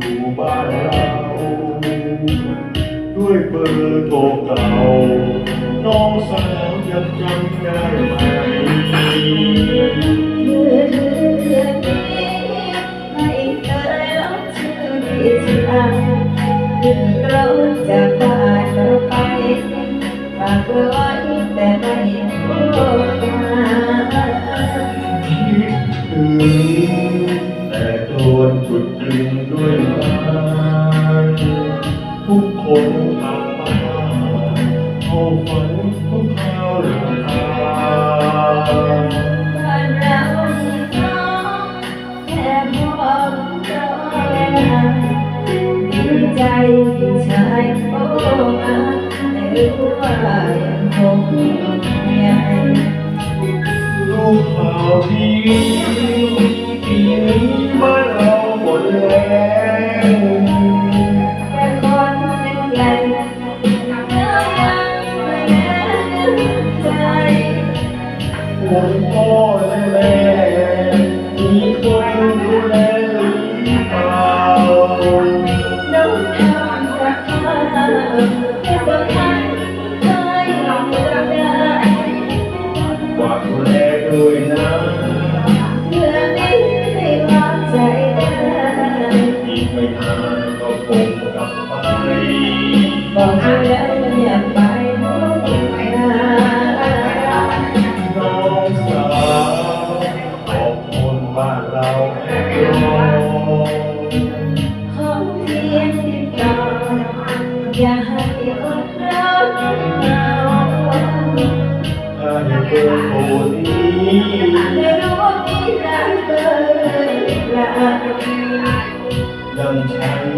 อยู่บ้านเรา ด้วยเบอร์โทรเก่า น้องสาวยังจำได้ไหมมือถือเครื่องนี้ไม่เคยลบชื่นขึ้นรถจากบ้านเราไปฝากไว้ นทาเขาฝันทุกคราวหลังคาบ้านเรามีน้องแค่มองรอยดีใจชายโอ้อาแต่รู้ว่ายังคงใหญ่ลูกข่าว ห่วงพ่อและแม่มีคนดูแลหรือเปล่าน้องทำกับข้าวแต่สำคัญไม่ได้ฝากดูแลด้วยนะเพื่อไม่ให้วางใจได้อีกไม่นานก็คงกลับไป อย่าให้อดร้อนเราได้เบอร์โทรนี้ไม่รู้ที่รักเบอร์หรือเปล่ายังใช้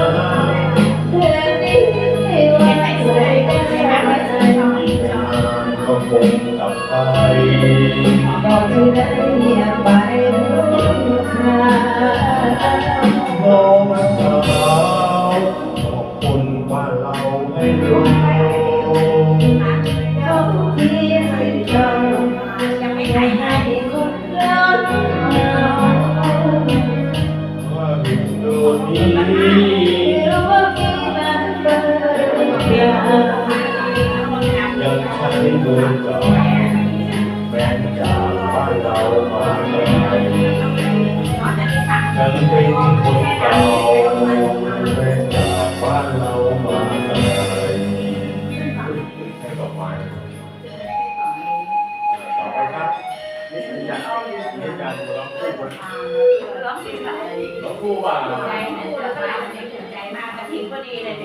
คงกลับไปบอกที่ได้อย่าไปรู้ค่าน้องสา คู่ว่าใจพูดแล้วก็หลับใจถึงใจมากกระถิ่นพอดีเลย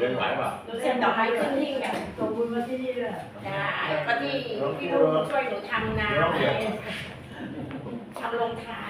เนี่ยเรื่องไหวป่ะดูเส้นดอกไม้ขึ้นที่กันขอบคุณมาที่นี่ด้วยจ้าก็ที่พี่ลูกช่วยหนูทำนาทำโรงทาน